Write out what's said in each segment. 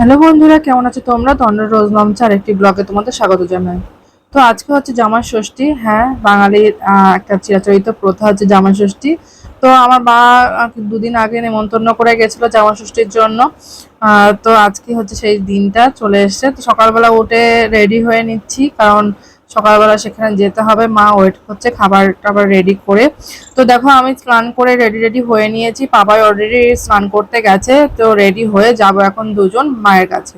Hello বন্ধুরা, কেমন আছো তোমরা? তন্দ্র রোজ নমচার একটি ব্লগে তোমাদের স্বাগত জানাই। তো আজকে হচ্ছে জামা ষষ্ঠী হ্যাঁ বাঙালির একটা চিরাচরিত প্রথা হচ্ছে জামা ষষ্ঠী। তো আমার মা দুদিন আগে নেমন্তন্ন করে গেছিল জামা ষষ্ঠীর জন্য। তো আজকে হচ্ছে সেই দিনটা চলে এসছে। তো সকালবেলা উঠে রেডি হয়ে নিচ্ছি, কারণ সকালবেলা সেখানে যেতে হবে। মা ওয়েট করছে, খাবার টাবার রেডি করে। তো দেখো, আমি স্নান করে রেডি রেডি হয়ে নিয়েছি। বাবাই অলরেডি স্নান করতে গেছে, তো রেডি হয়ে যাব এখন দুজন মায়ের কাছে।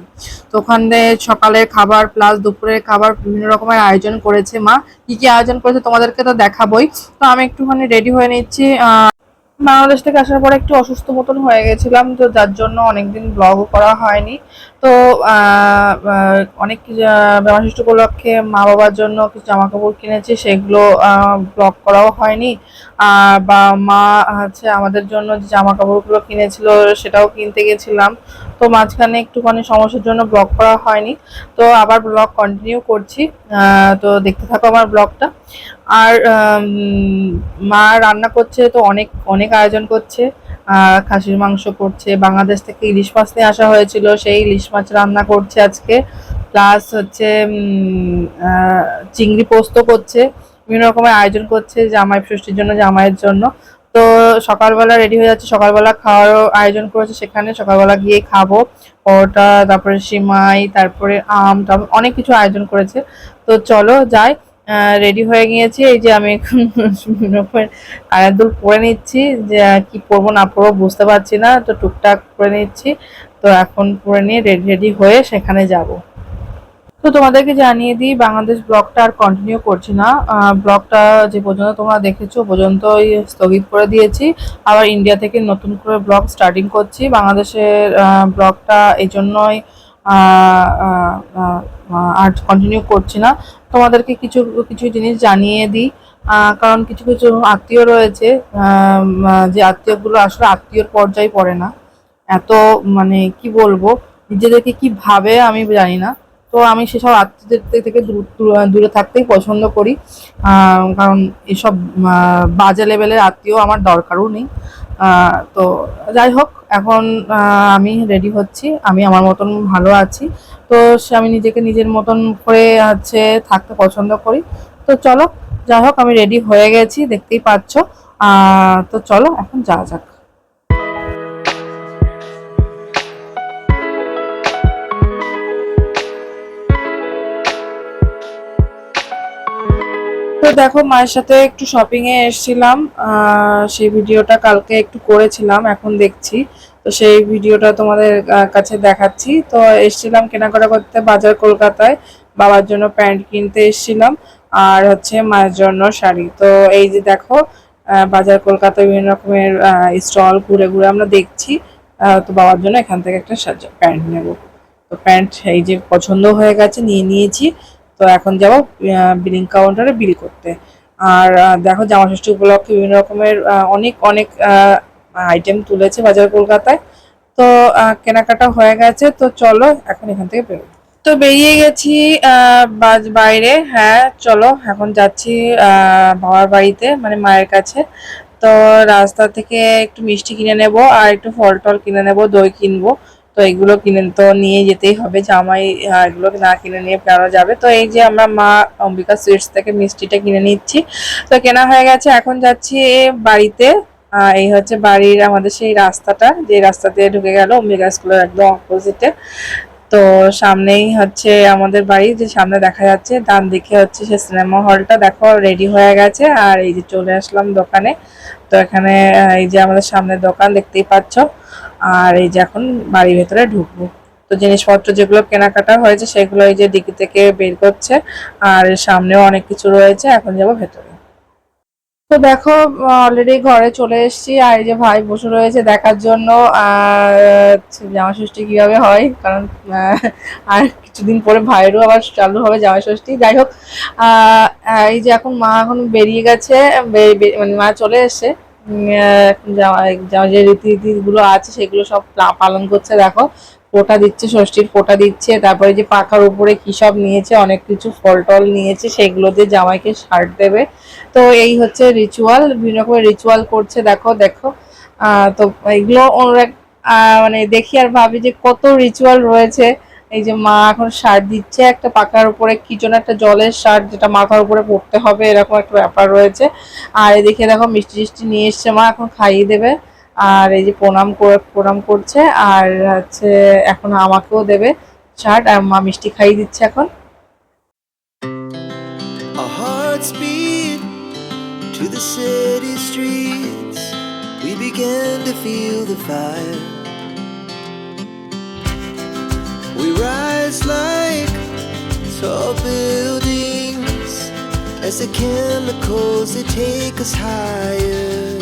তো ওখানে সকালের খাবার প্লাস দুপুরের খাবার বিভিন্ন রকমের আয়োজন করেছে মা। কি কি আয়োজন করেছে তোমাদেরকে তো দেখাবোই। তো আমি একটুখানি রেডি হয়ে নিচ্ছি বাংলাদেশ থেকে আসার পরে একটু অসুস্থ মতন হয়ে গেছিলাম, তো যার জন্য অনেকদিন ব্লগও করা হয়নি। তো অনেক ব্যবশিষ্ট উপলক্ষে মা বাবার জন্য কিছু জামা কাপড় কিনেছি, সেগুলো ব্লগ করাও হয়নি। আর বা, মা হচ্ছে আমাদের জন্য যে জামা কাপড়গুলো কিনেছিল, সেটাও কিনতে গেছিলাম। তো মাঝখানে একটুখানি সমস্যার জন্য ব্লগ করা হয়নি। তো আবার ব্লগ কন্টিনিউ করছি। তো দেখতে থাকো আমার ব্লগটা আর মা রান্না করছে তো অনেক অনেক আয়োজন করছে। খাসির মাংস করছে। বাংলাদেশ থেকে ইলিশ মাছ নিয়ে আসা হয়েছিল। সেই ইলিশ মাছ রান্না করছে আজকে। প্লাস হচ্ছে চিংড়ি পোস্ত করছে। বিভিন্ন রকমের আয়োজন করছে জামাই ষষ্ঠীর জন্য, জামাইয়ের জন্য। তো সকালবেলা রেডি হয়ে যাচ্ছে। সকালবেলা খাওয়ারও আয়োজন করেছে সেখানে। সকালবেলা গিয়ে খাব। পরোটা, তারপরে সিমাই, তারপরে আম টাম অনেক কিছু আয়োজন করেছে। তো চলো যাই। রেডি হয়ে গিয়েছি। এই যে আমি এখন দুল পরে নিচ্ছি। যে কি পরবো, না পরবো বুঝতে পারছি না। তো টুকটাক করে নিচ্ছি। তো এখন পরে নিয়ে রেডি রেডি হয়ে সেখানে যাব। তো তোমাদেরকে জানিয়ে দিই, বাংলাদেশ ব্লগটা আর কন্টিনিউ করছি না। ব্লগটা যে পর্যন্ত তোমরা দেখেছ, পর্যন্তই স্থগিত করে দিয়েছি। আবার ইন্ডিয়া থেকে নতুন করে ব্লগ স্টার্টিং করছি। বাংলাদেশের ব্লগটা এই জন্যই আর কন্টিনিউ করছি না। তোমাদেরকে কিছু কিছু জিনিস জানিয়ে দিই। কারণ কিছু কিছু আত্মীয় রয়েছে যে আত্মীয়গুলো আসলে আত্মীয়র পর্যায়ে পড়ে না। এত মানে কি বলব, নিজেদেরকে কি ভাবে আমি জানি না। তো আমি সেসব আত্মীয়দের থেকে দূর- থাকতেই পছন্দ করি। কারণ এসব বাজে লেভেলের আত্মীয় আমার দরকারও নেই। তো যাই হোক, এখন আমি রেডি হচ্ছি। আমি আমার মতন ভালো আছি। তো সে, আমি নিজেকে নিজের মতন করে হচ্ছে থাকতে পছন্দ করি। তো চলো, যাই হোক, আমি রেডি হয়ে গেছি, দেখতেই পাচ্ছ। তো চলো, এখন যাওয়া যাক। দেখো, মায়ের সাথে একটু শপিং এ এসেছিলাম সেই ভিডিওটা কালকে একটু করেছিলাম, এখন দেখছি। তো সেই ভিডিওটা তোমাদের কাছে দেখাচ্ছি। তো এসেছিলাম কেনাকাটা করতে বাজার কলকাতায়, বাবার জন্য প্যান্ট কিনতে এসেছিলাম, আর হচ্ছে মায়ের জন্য শাড়ি। তো এই যে দেখো বাজার কলকাতায় বিভিন্ন রকমের স্টল ঘুরে ঘুরে আমরা দেখছি তো বাবার জন্য এখান থেকে একটা প্যান্ট নেব। তো প্যান্ট এই যে পছন্দ হয়ে গেছে, নিয়ে নিয়েছি। তো এখন যাব বিলিং কাউন্টারে বিল করতে। আর দেখো জামা ষষ্ঠী উপলক্ষে বিভিন্ন রকমের অনেক অনেক আইটেম তুলেছে বাজার কলকাতায়। তো কেনাকাটা হয়ে গেছে, তো চলো এখন এখান থেকে বেরোই। তো বেরিয়ে গেছি বাইরে হ্যাঁ চলো এখন যাচ্ছি বাবার বাড়িতে মানে মায়ের কাছে। তো রাস্তা থেকে একটু মিষ্টি কিনে নেব, আর একটু ফল টল কিনে নেব, দই কিনবো। তো এগুলো কিনে তো নিয়ে যেতেই হবে, জামাই এগুলো না কিনে নিয়ে বেড়ানো যাবে। তো এই যে আমরা মা অম্বিকা সুইটস থেকে মিষ্টিটা কিনে নিচ্ছি। তো কেনা হয়ে গেছে, এখন যাচ্ছি বাড়িতে। এই হচ্ছে বাড়ির আমাদের সেই রাস্তাটা, যে রাস্তা দিয়ে ঢুকে গেল অম্বিকা স্কুলের একদম অপোজিটে তো সামনেই হচ্ছে আমাদের বাড়ি, যে সামনে দেখা যাচ্ছে, ডান দিকে হচ্ছে সে সিনেমা হলটা দেখো রেডি হয়ে গেছে। আর এই যে চলে আসলাম দোকানে। তো এখানে এই যে আমাদের সামনে দোকান দেখতেই পাচ্ছ। আর এই যে এখন বাড়ির ভেতরে ঢুকবো। তো জিনিসপত্র যেগুলো কেনাকাটা হয়েছে, সেগুলো এই যে ডিকি থেকে বের করছে। আর সামনেও অনেক কিছু রয়েছে, এখন যাব ভেতরে। তো দেখো অলরেডি ঘরে চলে এসেছি আর এই যে ভাই বসে রয়েছে দেখার জন্য। জামা ষষ্ঠী কীভাবে হয়? কারণ আর কিছুদিন পরে ভাইয়েরও আবার চালু হবে জামা ষষ্ঠী যাই হোক এই যে এখন মা এখন বেরিয়ে গেছে মানে মা চলে এসেছে। জামা যে রীতিনীতিগুলো আছে, সেগুলো সব পালন করছে, দেখো। ফোঁটা দিচ্ছে, ষষ্ঠীর ফোঁটা দিচ্ছে, তারপরে যে পাখার উপরে কি সব নিয়েছে, অনেক কিছু ফল টল নিয়েছে, সেগুলো দিয়ে জামাইকে শার্ট দেবে। তো এই হচ্ছে রিচুয়াল বিভিন্ন রকমের রিচুয়াল করছে, দেখো দেখো। তো এগুলো মানে দেখি আর ভাবি যে কত রিচুয়াল রয়েছে। এই যে মা এখন সার দিচ্ছে একটা পাকার উপরে, কি যেন একটা জলের সার যেটা মাথার উপরে পড়তে হবে, এরকম একটা ব্যাপার রয়েছে। আর এদিকে দেখো মিষ্টি টিষ্টি নিয়ে এসছে মা, এখন খাইয়ে দেবে। আর এই যে প্রণাম প্রণাম করছে আর হচ্ছে এখন আমাকেও দেবে চাট আর মা মিষ্টি খাইয়ে দিচ্ছে এখন to the city streets. We began to feel the fire. We rise like tall buildings as the chemicals they take us higher.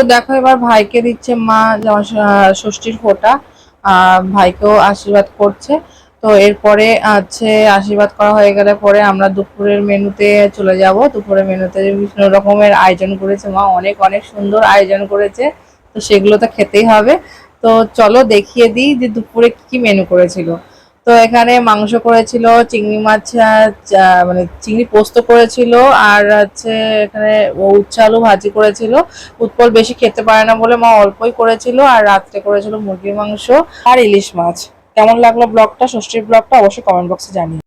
তো দেখো এবার ভাইকে দিচ্ছে মা ষষ্ঠীর ফোঁটা ভাইকেও আশীর্বাদ করছে। তো এরপরে আছে, আশীর্বাদ করা হয়ে গেলে পরে আমরা দুপুরের মেনুতে চলে যাব। দুপুরের মেনুতে বিভিন্ন রকমের আয়োজন করেছে মা, অনেক অনেক সুন্দর আয়োজন করেছে। তো সেগুলো তো খেতেই হবে। তো চলো দেখিয়ে দিই যে দুপুরে কি কি মেনু করেছিল। তো এখানে মাংস করেছিল, চিংড়ি মাছ মানে চিংড়ি পোস্ত করেছিল, আর হচ্ছে এখানে উচ্ছে আলু ভাজি করেছিল। উৎপল বেশি খেতে পারে না বলে মা অল্পই করেছিল, আর রাত্রে করেছিল মুরগির মাংস আর ইলিশ মাছ। কেমন লাগল ব্লগটা? ষষ্ঠীর ব্লগটা অবশ্যই কমেন্ট বক্সে জানিয়ে